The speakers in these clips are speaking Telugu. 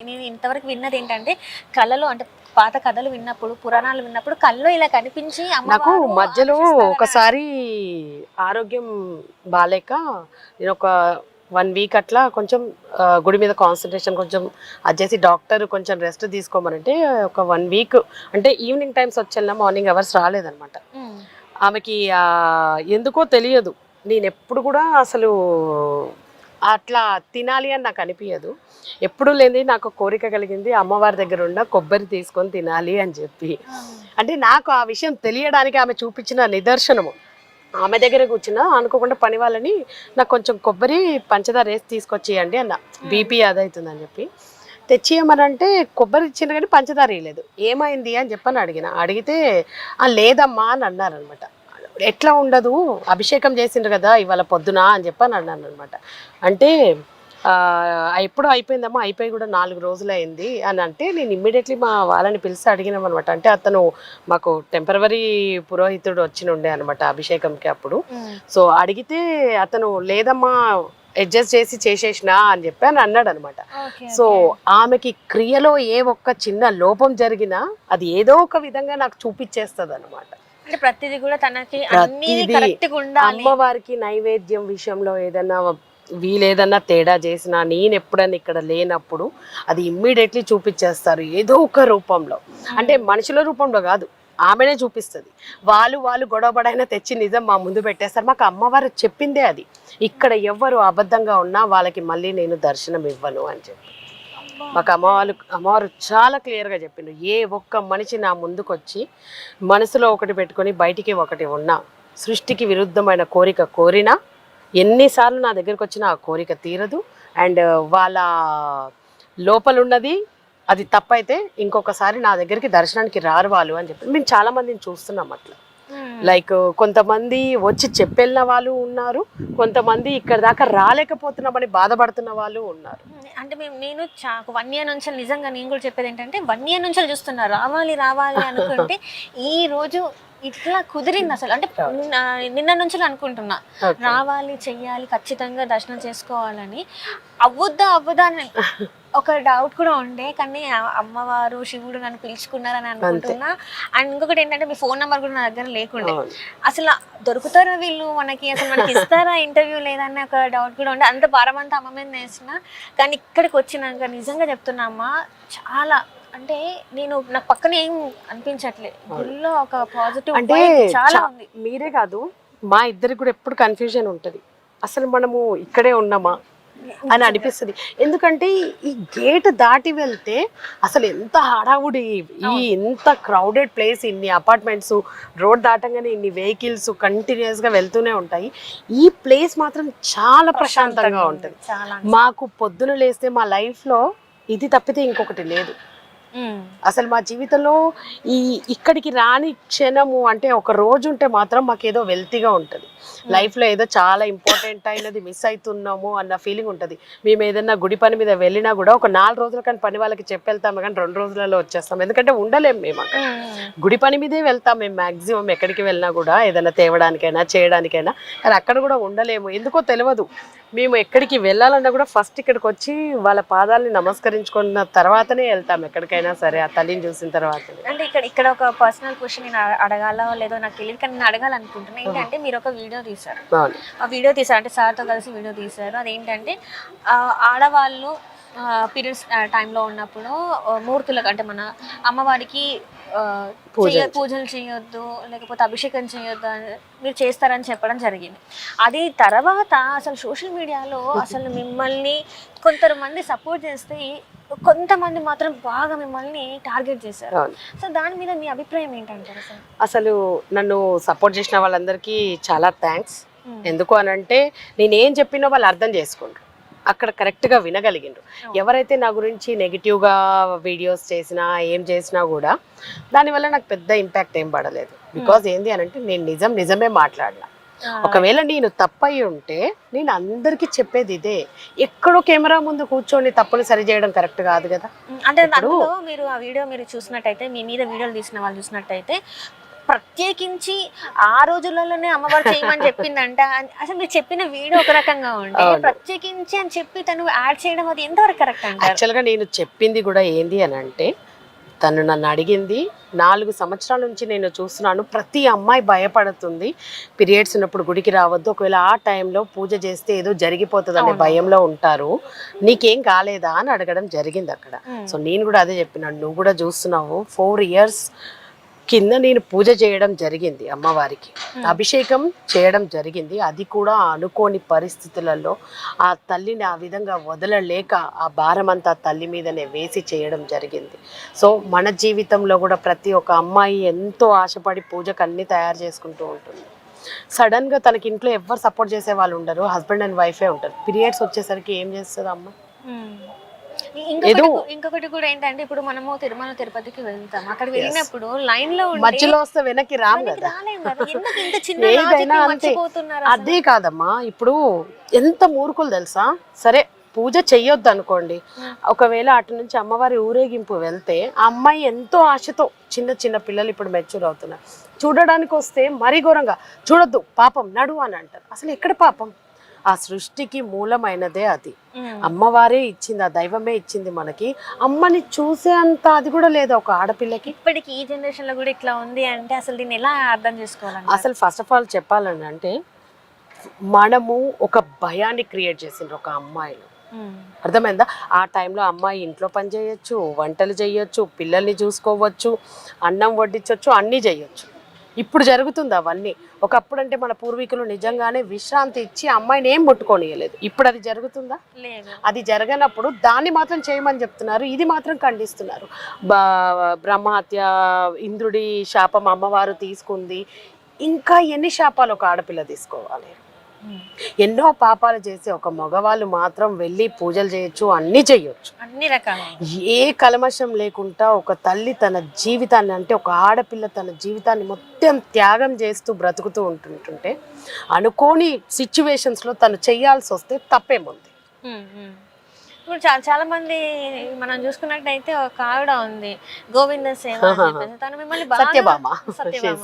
నేను ఇంతవరకు విన్నది ఏంటంటే కళలో అంటే పాత కథలు విన్నప్పుడు పురాణాలు విన్నప్పుడు కళ్ళు ఇలా కనిపించి నాకు మధ్యలో ఒకసారి ఆరోగ్యం బాగాలేక నేను ఒక వన్ వీక్ అట్లా కొంచెం గుడి మీద కాన్సన్ట్రేషన్ కొంచెం అది చేసి డాక్టర్ కొంచెం రెస్ట్ తీసుకోమనంటే ఒక వన్ వీక్ అంటే ఈవినింగ్ టైమ్స్ వచ్చేలా మార్నింగ్ అవర్స్ రాలేదన్నమాట ఉమ్. ఆమెకి ఎందుకో తెలియదు. నేను ఎప్పుడు కూడా అసలు అట్లా తినాలి అని నాకు అనిపించదు ఎప్పుడు లేని నాకు కోరిక కలిగింది అమ్మవారి దగ్గర ఉన్న కొబ్బరి తీసుకొని తినాలి అని చెప్పి. అంటే నాకు ఆ విషయం తెలియడానికి ఆమె చూపించిన నిదర్శనము. ఆమె దగ్గర కూర్చున్నా అనుకోకుండా పని వాళ్ళని నాకు కొంచెం కొబ్బరి పంచదార వేసి తీసుకొచ్చేయండి అన్న. బీపీ అదవుతుందని చెప్పి. తెచ్చియమనంటే కొబ్బరి ఇచ్చిన కానీ పంచదార వేయలేదు. ఏమైంది అని చెప్పని అడిగిన. అడిగితే లేదమ్మా అని అన్నారనమాట. ఎట్లా ఉండదు? అభిషేకం చేసిండ్రు కదా ఇవాళ పొద్దున అని చెప్పని అన్నాను అనమాట అంటే "ఆ, ఎప్పుడో అయిపోయిందమ్మా అయిపోయి కూడా నాలుగు రోజులు అయింది అని అంటే నేను ఇమ్మీడియట్లీ మా వాళ్ళని పిలిచి అడిగినాం అనమాట అంటే అతను మాకు టెంపరవరీ పురోహితుడు వచ్చిన ఉండే అనమాట అభిషేకంకి అప్పుడు. సో అడిగితే అతను లేదమ్మా అడ్జస్ట్ చేసి చేసేసిన అని చెప్పి అని అన్నాడు అనమాట సో. ఆమెకి క్రియలో ఏ ఒక్క చిన్న లోపం జరిగినా అది ఏదో ఒక విధంగా నాకు చూపించేస్తుంది అనమాట అంటే ప్రతిదీ కూడా తనకి ప్రతిదీ అమ్మవారికి నైవేద్యం విషయంలో ఏదైనా వీలేదన్నా తేడా చేసినా నేను ఎప్పుడన్నా ఇక్కడ లేనప్పుడు అది ఇమ్మీడియట్లీ చూపించేస్తారు ఏదో ఒక రూపంలో. అంటే మనుషుల రూపంలో కాదు ఆమెనే చూపిస్తుంది. వాళ్ళు వాళ్ళు గొడవపడైనా తెచ్చి నిజం మా ముందు పెట్టేస్తారు. మాకు అమ్మవారు చెప్పిందే అది. ఇక్కడ ఎవ్వరు అబద్ధంగా ఉన్నా వాళ్ళకి మళ్ళీ నేను దర్శనం ఇవ్వను అని చెప్పి. మాకు అమ్మవారు అమ్మవారు చాలా క్లియర్గా చెప్పిండు. ఏ ఒక్క మనిషి నా ముందుకు వచ్చి మనసులో ఒకటి పెట్టుకొని బయటికి ఒకటి ఉన్నా సృష్టికి విరుద్ధమైన కోరిక కోరినా ఎన్నిసార్లు నా దగ్గరకు వచ్చినా ఆ కోరిక తీరదు. అండ్ వాళ్ళ లోపలున్నది అది తప్పైతే ఇంకొకసారి నా దగ్గరికి దర్శనానికి రారు వాళ్ళు అని చెప్పి మేము చాలామందిని చూస్తున్నాం అట్లా. లైక్ కొంతమంది వచ్చి చెప్పెళ్ళిన వాళ్ళు ఉన్నారు కొంతమంది ఇక్కడ దాకా రాలేకపోతున్నామని బాధపడుతున్న వాళ్ళు ఉన్నారు. అంటే మేము నేను వన్ ఇయర్ నుంచి నిజంగా నేను కూడా చెప్పేది ఏంటంటే వన్ ఇయర్ నుంచి చూస్తున్నా రావాలి రావాలి అనుకుంటే ఈ రోజు ఇట్లా కుదిరింది అసలు. అంటే నిన్న- నుంచి అనుకుంటున్నా. రావాలి చెయ్యాలి ఖచ్చితంగా దర్శనం చేసుకోవాలని. అవ్వద్దా అవ్వదా అని. ఒక డౌట్ కూడా ఉండే. కానీ అమ్మవారు శివుడు నన్ను పిలుచుకున్నారని అనుకుంటున్నా. అండ్ ఇంకొకటి ఏంటంటే మీ ఫోన్ నెంబర్ కూడా నా దగ్గర లేకుండే. అసలు దొరుకుతారా వీళ్ళు? మనకి అసలు మనకి ఇస్తారా ఇంటర్వ్యూ లేదన్న ఒక డౌట్ కూడా ఉండే. అంత భారమంతా అమ్మ మీద వేసిన. కానీ ఇక్కడికి వచ్చినాక నిజంగా చెప్తున్నా అమ్మ చాలా అంటే నేను నాకు పక్కన ఏం అనిపించట్లే. గుళ్ళో ఒక పాజిటివ్ అంటే చాలా ఉంది. మీరే కాదు మా ఇద్దరికి కూడా ఎప్పుడు కన్ఫ్యూజన్ ఉంటది. అసలు మనము ఇక్కడే ఉన్నామా? అని అనిపిస్తుంది. ఎందుకంటే ఈ గేట్ దాటి వెళ్తే అసలు ఎంత హడావుడి ఈ ఇంత క్రౌడెడ్ ప్లేస్ ఇన్ని అపార్ట్మెంట్స్ రోడ్ దాటంగానే ఇన్ని వెహికల్స్ కంటిన్యూస్గా వెళ్తూనే ఉంటాయి. ఈ ప్లేస్ మాత్రం చాలా ప్రశాంతంగా ఉంటుంది. మాకు పొద్దున లేస్తే మా లైఫ్లో ఇది తప్పితే ఇంకొకటి లేదు. అసలు మా జీవితంలో ఈ ఇక్కడికి రాని క్షణము అంటే ఒక రోజు ఉంటే మాత్రం మాకు ఏదో వెల్తీగా ఉంటుంది. లైఫ్లో ఏదో చాలా ఇంపార్టెంట్ అయినది మిస్ అవుతున్నాము అన్న ఫీలింగ్ ఉంటుంది. మేము ఏదైనా గుడి పని మీద వెళ్ళినా కూడా ఒక నాలుగు రోజుల కానీ పని వాళ్ళకి చెప్పెళ్తాము కానీ రెండు రోజులలో వచ్చేస్తాం. ఎందుకంటే ఉండలేము మేము అక్కడ. గుడి పని మీదే వెళ్తాం మేము మ్యాక్సిమం ఎక్కడికి వెళ్ళినా కూడా ఏదైనా తేవడానికైనా చేయడానికైనా. కానీ అక్కడ కూడా ఉండలేము. ఎందుకో తెలియదు మేము ఎక్కడికి వెళ్ళాలన్నా కూడా ఫస్ట్ ఇక్కడికి వచ్చి వాళ్ళ పాదాలని నమస్కరించుకున్న తర్వాతనే వెళ్తాం ఎక్కడికైనా. సరే ఆ తల్లిని చూసిన తర్వాతనే అంటే ఇక్కడ ఇక్కడ ఒక పర్సనల్ క్వశ్చన్ నేను అడ- అడగాలో లేదో నాకు తెలియదు కానీ నేను అడగాలనుకుంటున్నా. ఏంటంటే మీరు ఒక వీడియో తీశారు. ఆ వీడియో తీశారు. అంటే సార్తో కలిసి వీడియో తీశారు. అదేంటంటే ఆడవాళ్ళు పీరియడ్స్ టైంలో ఉన్నప్పుడు మూర్తులకు అంటే మన అమ్మవారికి పూజలు. చేయొద్దు లేకపోతే అభిషేకం చేయొద్దు అని మీరు చేస్తారని చెప్పడం జరిగింది. అది తర్వాత అసలు సోషల్ మీడియాలో అసలు మిమ్మల్ని కొంతమంది సపోర్ట్ చేస్తే కొంతమంది మాత్రం బాగా మిమ్మల్ని టార్గెట్ చేశారు. సో దాని మీద మీ అభిప్రాయం ఏంటంటారు సార్? అసలు నన్ను సపోర్ట్ చేసిన వాళ్ళందరికీ చాలా థ్యాంక్స్. ఎందుకు అని అంటే నేనేం చెప్పినో వాళ్ళు అర్థం చేసుకుండ్రు. అక్కడ కరెక్ట్గా వినగలిగిండ్రు. ఎవరైతే నా గురించి నెగిటివ్గా వీడియోస్ చేసినా ఏం చేసినా కూడా దానివల్ల నాకు పెద్ద ఇంపాక్ట్ ఏం పడలేదు. బికాజ్ ఏంది అని అంటే నేను నిజం నిజమే మాట్లాడినా. ఒకవేళ నేను తప్పయి ఉంటే నేను అందరికీ చెప్పేది ఇదే. ఎక్కడో కెమెరా ముందు కూర్చొని తప్పులు సరి చేయడం కరెక్ట్ కాదు కదా. అంటే అందులో మీరు ఆ వీడియో మీరు చూసినట్టయితే మీ మీద వీడియోలు తీసిన వాళ్ళు చూసినట్టయితే ప్రత్యేకించి ఆ రోజులలోనే అమ్మవారు చేయమని చెప్పిందంట. అసలు మీరు చెప్పిన వీడియో ఒక రకంగా ఉంటే. ప్రత్యేకించి అని చెప్పి తను యాడ్ చేయడం అది ఎంతవరకు కరెక్ట్ అంటారు? యాక్చువల్గా నేను చెప్పింది కూడా ఏంది అని అంటే తను నన్ను అడిగింది. నాలుగు సంవత్సరాల నుంచి నేను చూస్తున్నాను. ప్రతి అమ్మాయి భయపడుతుంది. పీరియడ్స్ ఉన్నప్పుడు గుడికి రావద్దు. ఒకవేళ ఆ టైంలో పూజ చేస్తే ఏదో జరిగిపోతుంది అనే. భయంలో ఉంటారు. నీకేం కాలేదా అని అడగడం జరిగింది అక్కడ. సో నేను కూడా అదే చెప్పినాను. నువ్వు కూడా చూస్తున్నావు. ఫోర్ ఇయర్స్ కింద నేను పూజ చేయడం జరిగింది అమ్మవారికి. అభిషేకం చేయడం జరిగింది. అది కూడా అనుకోని పరిస్థితులలో ఆ తల్లిని ఆ విధంగా వదలలేక ఆ భారం అంతా తల్లి మీదనే వేసి చేయడం జరిగింది. సో మన జీవితంలో కూడా ప్రతి ఒక్క అమ్మాయి ఎంతో ఆశపడి పూజకు అన్ని తయారు చేసుకుంటూ ఉంటుంది. సడన్గా తనకి ఇంట్లో ఎవరు సపోర్ట్ చేసే వాళ్ళు ఉండరు. హస్బెండ్ అండ్ వైఫే ఉంటారు. పీరియడ్స్ వచ్చేసరికి ఏం చేస్తుంది అమ్మ ఏదో- ఇంకొకటి కూడా ఏంటంటే ఇప్పుడు మనము తిరుమల తిరుపతికి వెళ్తాం. అక్కడ వెళ్ళినప్పుడు లైన్లో మధ్యలో వస్తే వెనక్కి రాము కదా. ఏదైనా అంతే? అదే కాదమ్మా. ఇప్పుడు ఎంత మూర్ఖులు తెలుసా? సరే పూజ చెయ్యొద్దు అనుకోండి ఒకవేళ అటు నుంచి అమ్మవారి ఊరేగింపు వెళ్తే ఆ అమ్మాయి ఎంతో ఆశతో చిన్న చిన్న పిల్లలు ఇప్పుడు మెచ్యూర్ అవుతున్నారు. చూడడానికి వస్తే మరీ ఘోరంగా చూడొద్దు పాపం నడు అని అంటారు. అసలు ఎక్కడ పాపం? ఆ సృష్టికి మూలమైనదే అది. అమ్మవారే ఇచ్చింది ఆ దైవమే ఇచ్చింది మనకి. అమ్మని చూసే అంత అది కూడా లేదు ఒక ఆడపిల్లకి. ఇప్పటికి ఈ జనరేషన్లో కూడా ఇట్లా ఉంది అంటే అసలు దీన్ని ఎలా అర్థం చేసుకోవాలండి? అసలు ఫస్ట్ ఆఫ్ ఆల్ చెప్పాలని అంటే మనము ఒక భయాన్ని క్రియేట్ చేసిండ్రు ఒక అమ్మాయిలు. అర్థమైందా? ఆ టైంలో అమ్మాయి ఇంట్లో పని చేయొచ్చు వంటలు చేయొచ్చు పిల్లల్ని చూసుకోవచ్చు అన్నం వడ్డించవచ్చు అన్నీ చేయొచ్చు. ఇప్పుడు జరుగుతుంది అవన్నీ. ఒకప్పుడు అంటే మన పూర్వీకులు నిజంగానే విశ్రాంతి ఇచ్చి అమ్మాయిని ఏం ముట్టుకోనియలేదు ఇప్పుడు అది జరుగుతుందా? లేదు. అది జరగనప్పుడు దాన్ని మాత్రం చేయమని చెప్తున్నారు ఇది మాత్రం ఖండిస్తున్నారు. బ్రహ్మహత్య ఇంద్రుడి శాపం అమ్మవారు తీసుకుంది ఇంకా ఎన్ని శాపాలు ఒక ఆడపిల్ల తీసుకోవాలి. ఎన్నో పాపాలు చేసి ఒక మగవాళ్ళు మాత్రం వెళ్ళి పూజలు చేయొచ్చు అన్నీ చేయొచ్చు. అన్ని రకాల ఏ కల్మషం లేకుండా ఒక తల్లి తన జీవితాన్ని అంటే ఒక ఆడపిల్ల తన జీవితాన్ని మొత్తం త్యాగం చేస్తూ బ్రతుకుతూ ఉంటుంటుంటే అనుకోని సిచ్యువేషన్స్లో తను చేయాల్సి వస్తే తప్పేముంది. ఇప్పుడు చాలా చాలా మంది మనం చూసుకున్నట్టయితే ఒక ఆవిడ ఉంది. గోవింద సేవ. తను మిమ్మల్ని సత్యభామ.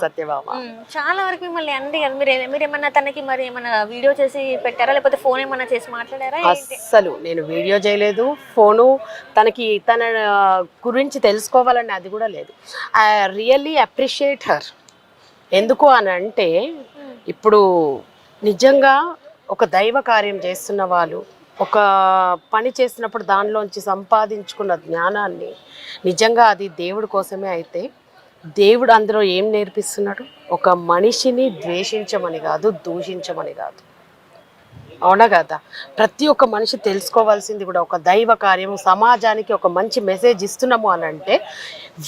సత్యభామ. చాలా వరకు మిమ్మల్ని అంది కదా. మీరు మీరు ఏమన్నా తనకి మరి ఏమన్నా వీడియో చేసి పెట్టారా? లేకపోతే ఫోన్ ఏమన్నా చేసి మాట్లాడారా? ఏంటి? అస్సలు నేను వీడియో చేయలేదు. ఫోను తనకి తన గురించి తెలుసుకోవాలని అది కూడా లేదు. I really appreciate her. ఎందుకు అని అంటే ఇప్పుడు నిజంగా ఒక దైవ కార్యం చేస్తున్న వాళ్ళు ఒక పని చేసినప్పుడు దానిలోంచి సంపాదించుకున్న జ్ఞానాన్ని నిజంగా అది దేవుడి కోసమే అయితే దేవుడు అందులో ఏం నేర్పిస్తున్నాడు? ఒక మనిషిని ద్వేషించమని కాదు దూషించమని కాదు. అవునా కదా? ప్రతి ఒక్క మనిషి తెలుసుకోవాల్సింది కూడా ఒక దైవ కార్యము సమాజానికి ఒక మంచి మెసేజ్ ఇస్తున్నాము అని అంటే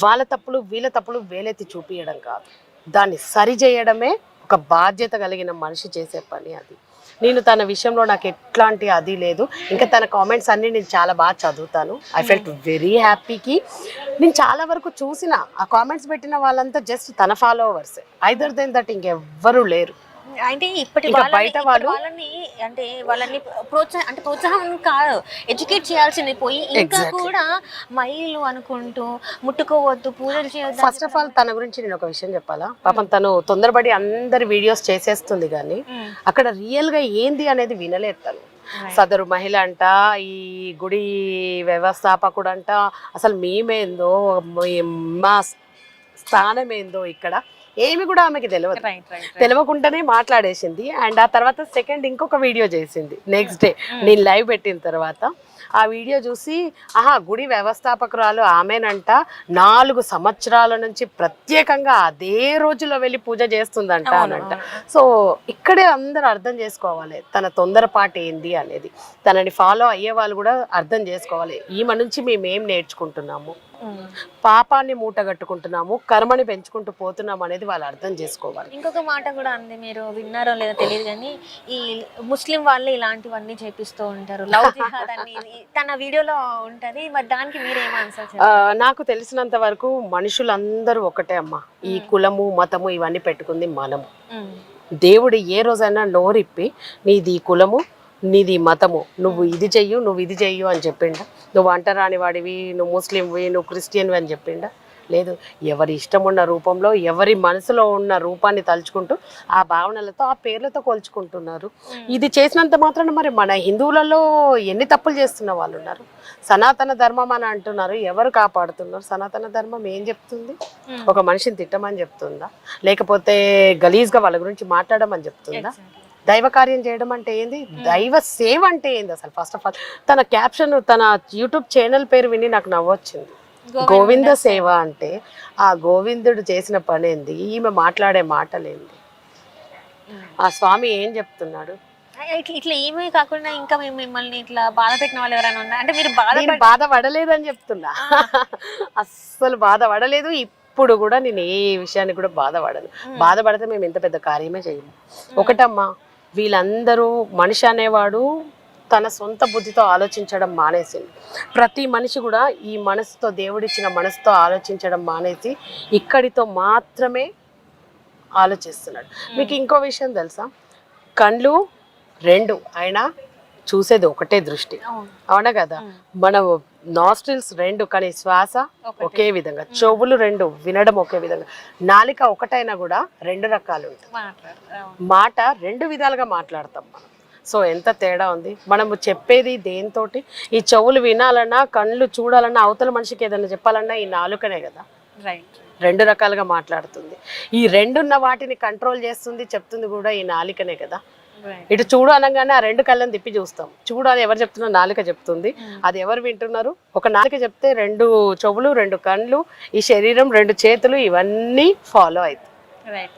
వాళ్ళ తప్పులు వీళ్ళ తప్పులు వేలెత్తి చూపించడం కాదు. దాన్ని సరిచేయడమే ఒక బాధ్యత కలిగిన మనిషి చేసే పని అది. నేను తన విషయంలో నాకు ఎట్లాంటి అది లేదు. ఇంకా తన కామెంట్స్ అన్ని నేను చాలా బాగా చదువుతాను. ఐ ఫెల్ట్ వెరీ హ్యాపీకి నేను చాలా వరకు చూసిన ఆ కామెంట్స్ పెట్టిన వాళ్ళంతా జస్ట్ తన ఫాలోవర్స్ ఐదర్ దెన్ దట్ ఇంకెవ్వరూ లేరు. అంటే ఇప్పటి బయట వాళ్ళు- వాళ్ళని అంటే వాళ్ళని ప్రోత్సాహం అంటే ప్రోత్సాహం కాదు. ఎడ్యుకేట్ చేయాల్సింది పోయి ఇంకా. కూడా మైలు అనుకుంటూ ముట్టుకోవద్దు పూజలు చేయొద్దు ఫస్ట్ ఆఫ్ ఆల్ తన గురించి నేను ఒక విషయం చెప్పాలా? పాపం తను తొందరపడి అందరి వీడియోస్ చేసేస్తుంది కానీ ఉమ్, అక్కడ రియల్గా ఏంది అనేది వినలేదు తను. సదరు మహిళ అంట ఈ గుడి వ్యవస్థాపకుడు అంట అసలు మేమేందో మీ- మా స్థానం ఏందో ఇక్కడ ఏమి కూడా ఆమెకి తెలియదు తెలియకుండానే మాట్లాడేసింది. అండ్ ఆ తర్వాత సెకండ్ ఇంకొక వీడియో చేసింది. నెక్స్ట్ డే నేను లైవ్ పెట్టిన తర్వాత. ఆ వీడియో చూసి ఆహా గుడి వ్యవస్థాపకురాలు ఆమెనంట. నాలుగు సంవత్సరాల నుంచి ప్రత్యేకంగా అదే రోజులో వెళ్ళి పూజ చేస్తుందంట అనంట. సో ఇక్కడే అందరూ అర్థం చేసుకోవాలి. తన తొందరపాటు ఏంది అనేది. తనని ఫాలో అయ్యే వాళ్ళు కూడా అర్థం చేసుకోవాలి. ఈమె నుంచి మేము ఏం నేర్చుకుంటున్నాము? పాపాన్ని మూటగట్టుకుంటున్నాము కర్మని పెంచుకుంటూ పోతున్నాము అనేది వాళ్ళు అర్థం చేసుకోవాలి. ఇంకొక మాట కూడా అంది మీరు విన్నారో లేదో తెలియదు కానీ ఈ ముస్లిం వాళ్ళు ఇలాంటివన్నీ చేపిస్తూ ఉంటారు. లవ్ జిహాద్ అని ఇది తన వీడియోలో ఉంటది మరి దానికి మీరు ఆన్సర్ నాకు తెలిసినంత వరకు మనుషులందరూ ఒకటే అమ్మా. ఈ కులము మతము ఇవన్నీ పెట్టుకుంది మనము. దేవుడు ఏ రోజైనా నోరిప్పి నీది ఈ కులము నీది మతము. నువ్వు ఇది చెయ్యు నువ్వు ఇది చెయ్యు అని చెప్పిండా. నువ్వు అంటరాని వాడివి నువ్వు ముస్లింవి నువ్వు క్రిస్టియన్వి అని చెప్పిండా. లేదు ఎవరి ఇష్టం ఉన్న రూపంలో ఎవరి మనసులో ఉన్న రూపాన్ని తలుచుకుంటూ ఆ భావనలతో ఆ పేర్లతో కొలుచుకుంటున్నారు. ఇది చేసినంత మాత్రాన మరి మన హిందువులలో ఎన్ని తప్పులు చేస్తున్న వాళ్ళు ఉన్నారు సనాతన ధర్మం అని అంటున్నారు ఎవరు కాపాడుతున్నారు? సనాతన ధర్మం ఏం చెప్తుంది? ఒక మనిషిని తిట్టమని చెప్తుందా? లేకపోతే గలీజ్గా వాళ్ళ గురించి మాట్లాడమని చెప్తుందా? దైవ కార్యం చేయడం అంటే ఏంది? దైవ సేవ అంటే ఏంది అసలు? ఫస్ట్ ఆఫ్ ఆల్ తన క్యాప్షన్ తన యూట్యూబ్ ఛానల్ పేరు విని నాకు నవ్వొచ్చింది. గోవింద సేవ. అంటే ఆ గోవిందుడు చేసిన పని ఏంది? ఈమె మాట్లాడే మాటలేంది ఆ స్వామి ఏం చెప్తున్నాడు? ఇట్లా ఇట్లా ఏమీ కాకుండా ఇంకా మేము మిమ్మల్ని ఇట్లా బాధ పెట్టిన వాళ్ళు ఎవరైనా ఉన్నా అంటే మీరు బాధ బాధపడలేదని చెప్తున్నా. అస్సలు బాధపడలేదు. ఇప్పుడు కూడా నేను ఏ విషయాన్ని కూడా బాధపడను. బాధపడితే మేము ఇంత పెద్ద కార్యమే చేయము. ఒకటమ్మా వీళ్ళందరూ మనిషి అనేవాడు తన సొంత బుద్ధితో ఆలోచించడం మానేసింది ప్రతి మనిషి కూడా ఈ మనసుతో దేవుడిచ్చిన మనసుతో ఆలోచించడం మానేసి ఇక్కడితో మాత్రమే ఆలోచిస్తున్నాడు. మీకు ఇంకో విషయం తెలుసా? కండ్లు రెండు అయినా చూసేది ఒకటే దృష్టి. అవును. కదా? మన నాస్ట్రిల్స్ రెండు కానీ శ్వాస ఒకే విధంగా చెవులు రెండు వినడం ఒకే విధంగా. నాలిక ఒకటైనా కూడా రెండు రకాలు. మాట రెండు విధాలుగా మాట్లాడతాం మనం. సో ఎంత తేడా ఉంది? మనము చెప్పేది దేంతోటి ఈ చెవులు వినాలన్నా కళ్ళు చూడాలన్నా అవతల మనిషికి ఏదైనా చెప్పాలన్నా ఈ నాలుకనే కదా? రైట్ రెండు రకాలుగా మాట్లాడుతుంది. ఈ రెండున్న వాటిని కంట్రోల్ చేస్తుంది చెప్తుంది కూడా ఈ నాలికనే కదా? ఇటు చూడు అనగానే ఆ రెండు కళ్ళని తిప్పి చూస్తాం. చూడు అది ఎవరు చెప్తున్నారు నాలుక చెప్తుంది. అది ఎవరు వింటున్నారు? ఒక నాలుక చెప్తే రెండు చెవులు రెండు కళ్ళు ఈ శరీరం రెండు చేతులు ఇవన్నీ ఫాలో అవుతాయి. రైట్